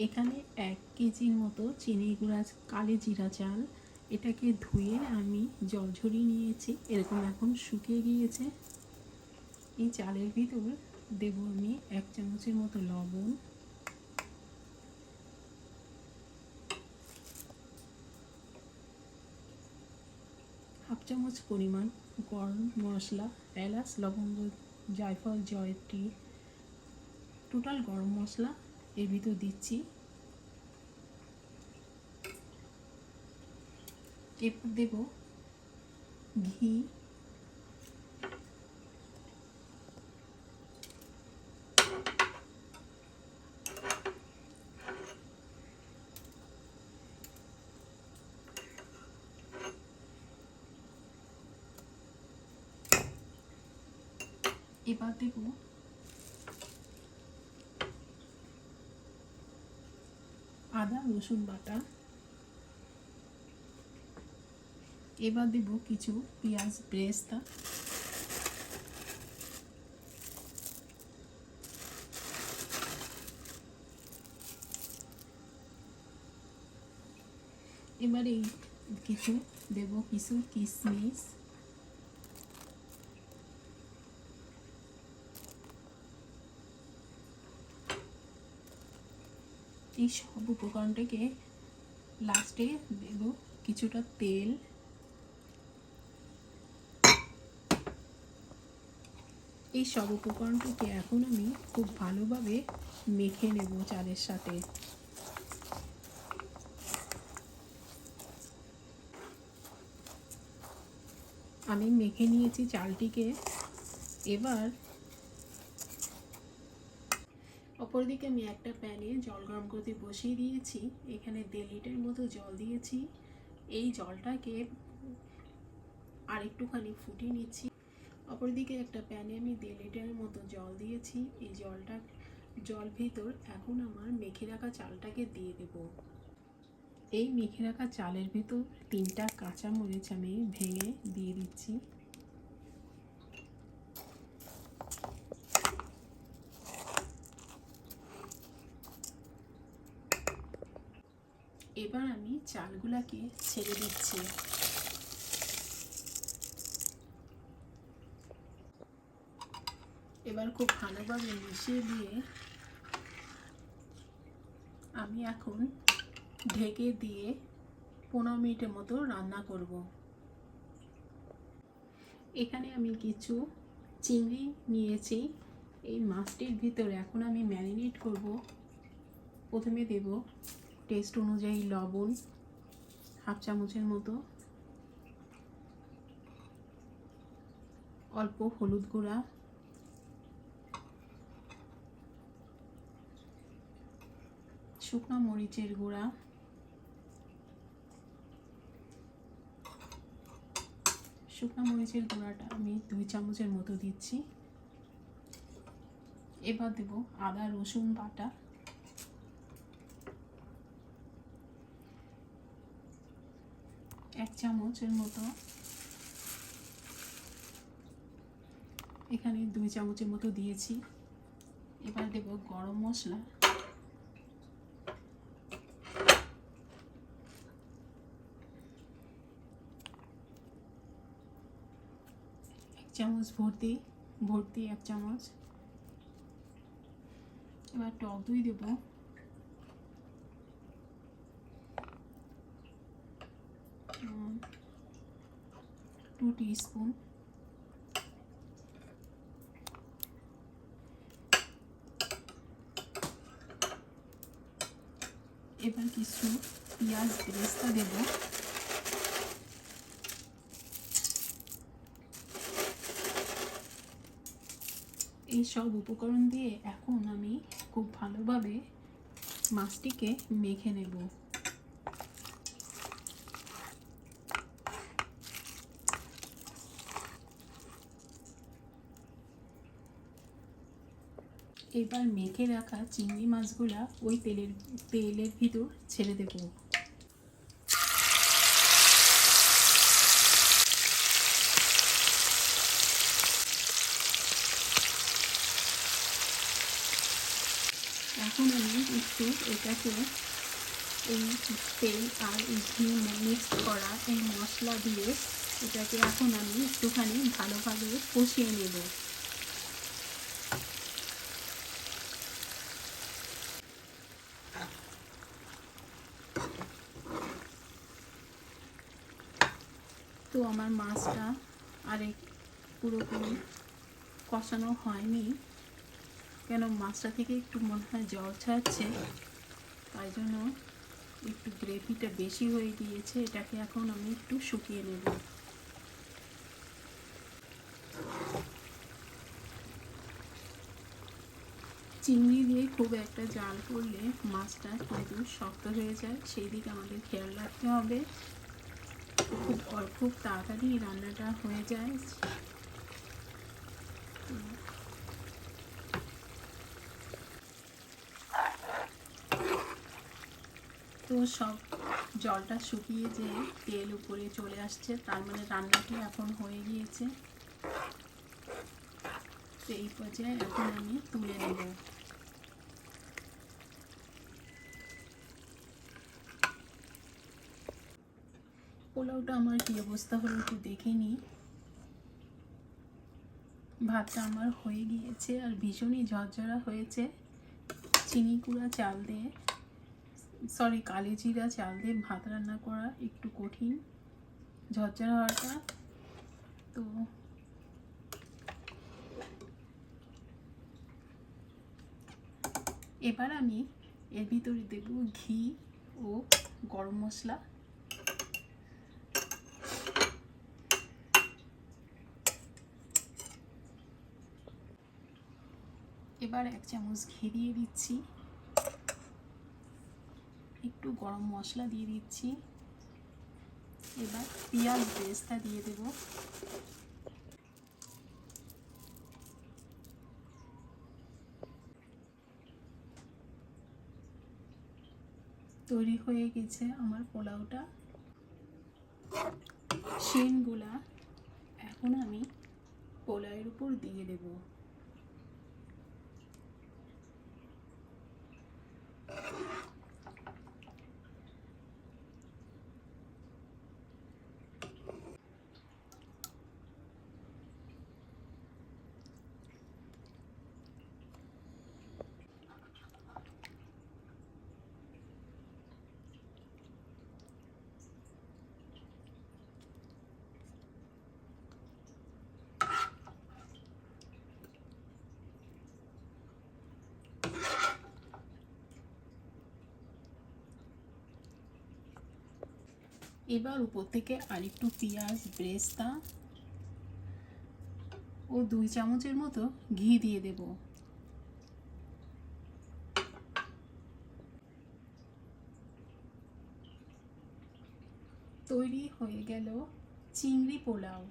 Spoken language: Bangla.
এখানে এক কেজির মতো চিনি গুঁড়া, কালি জিরা চাল, এটাকে ধুয়ে আমি জল ঝরিয়ে নিয়েছি। এরকম এখন শুকিয়ে গিয়েছে। এই চালের ভিতর দেবো আমি এক চামচের মতো লবণ। হাফ চামচ পরিমাণ গরম মশলা, এলাচ, লবঙ্গ, জায়ফল, জয়ত্রী। টোটাল গরম মশলা এর ভিতর দিচ্ছি। এরপর দেব ঘি। এবার দেব আদা রসুন বাটা। এবার দেব কিছু পেঁয়াজ ব্রেস্তা। এবারে কিছু দেব কিছু কিশমিশ এই সব উপকরণটাকে লাস্টে দেব কিছুটা তেল। এই সব উপকরণটাকে এখন আমি খুব ভালোভাবে মেখে নেব চালের সাথে। আমি মেখে নিয়েছি চালটিকে। এবার অপরদিকে আমি একটা প্যানে জল গরম করতে বসিয়ে দিয়েছি। এখানে দেড় লিটার মতো জল দিয়েছি। এই জলটাকে আর একটুখানি ফুটিয়ে নিচ্ছি। অপরদিকে একটা প্যানে আমি দেড় লিটারের মতো জল দিয়েছি। এই জলটা, জল ভিতর এখন আমার মেখে রাখা চালটাকে দিয়ে দেব। এই মেখে রাখা চালের ভিতর তিনটা কাঁচা মরিচ আমি ভেঙে দিয়ে দিচ্ছি। এবার আমি চালগুলাকে ছেড়ে দিচ্ছি। এবার খুব ভালোভাবে মিশিয়ে দিয়ে আমি এখন ঢেকে দিয়ে পনেরো মিনিটের মতো রান্না করব। এখানে আমি কিছু চিংড়ি নিয়েছি। এই মাছটির ভিতরে এখন আমি ম্যারিনেট করব। প্রথমে দেব টেস্ট অনুযায়ী লবণ, হাফ চামচের মতো। অল্প হলুদ গুঁড়া। শুকনো মরিচের গুঁড়া। শুকনো মরিচের গুঁড়াটা আমি দুই চামচের মতো দিচ্ছি। এবার দেব আদা, রসুন বাটা। এক চামচের মতো। এখানে দুই চামচের মতো দিয়েছি। এবার দেব গরম মশলা। এক চামচ ভর্তি ভর্তি এক চামচ। এবার টক দই দেবো। টু টিস্পুন এবার কিছু পেঁয়াজ বেরেস্তা দেব। এই সব উপকরণ দিয়ে এখন আমি খুব ভালোভাবে মাছটিকে মেখে নেব। এবার মেখে রাখা চিংড়ি মাছগুলা ওই তেলের তেলের ভিতর ছেড়ে দেব। এখন আমি একটু এটাকে এই তেল আর ঘি মিক্স করা এই মশলা দিয়ে এটাকে এখন আমি একটুখানি ভালোভাবে কষিয়ে নেব। তো আমার মাছটা আরেক পুরোপুরি কষানো হয়নি। কেন মাছটা থেকে একটু মনে হয় জল ছাড়ছে, তাই জন্য একটু গ্রেভিটা বেশি হয়ে গিয়েছে। এটাকে এখন আমি একটু শুকিয়ে নেব। চিংড়ি দিয়ে খুব একটা জাল করলে মাছটা কিন্তু শক্ত হয়ে যায়। সেই দিকে আমাদের খেয়াল রাখতে হবে। খুব খুব তাড়াতাড়ি রান্নাটা হয়ে যায়। তো সব জলটা শুকিয়ে যে তেল উপরে চলে আসছে, তার মানে রান্নাটি এখন হয়ে গিয়েছে। তো এই পর্যায়ে এখন আমি তুলে নেব। পোলাওটা আমার কী অবস্থা হলো একটু দেখে নিই। ভাতটা আমার হয়ে গিয়েছে আর ভীষণই ঝরঝরা হয়েছে। চিনি কুড়া, চাল দিয়ে সরি কালি জিরা, চাল দিয়ে ভাত রান্না করা একটু কঠিন। ঝরঝরা হওয়াটা তো এবার আমি এর ভিতরে দেব ঘি ও গরম মশলা। এবার এক চামচ ঘি দিয়ে দিচ্ছি। একটু গরম মশলা দিয়ে দিচ্ছি। এবার পেঁয়াজ বেস্তা দিয়ে দেব। তৈরি হয়ে গেছে আমার পোলাওটা। শিনগুলা এখন আমি পোলাওয়ের উপর দিয়ে দেবো। এবার উপর থেকে আরেকটু পেঁয়াজ, ব্রেস্তা ও দুই চামচের মতো ঘি দিয়ে দেব। তৈরি হয়ে গেল চিংড়ি পোলাও।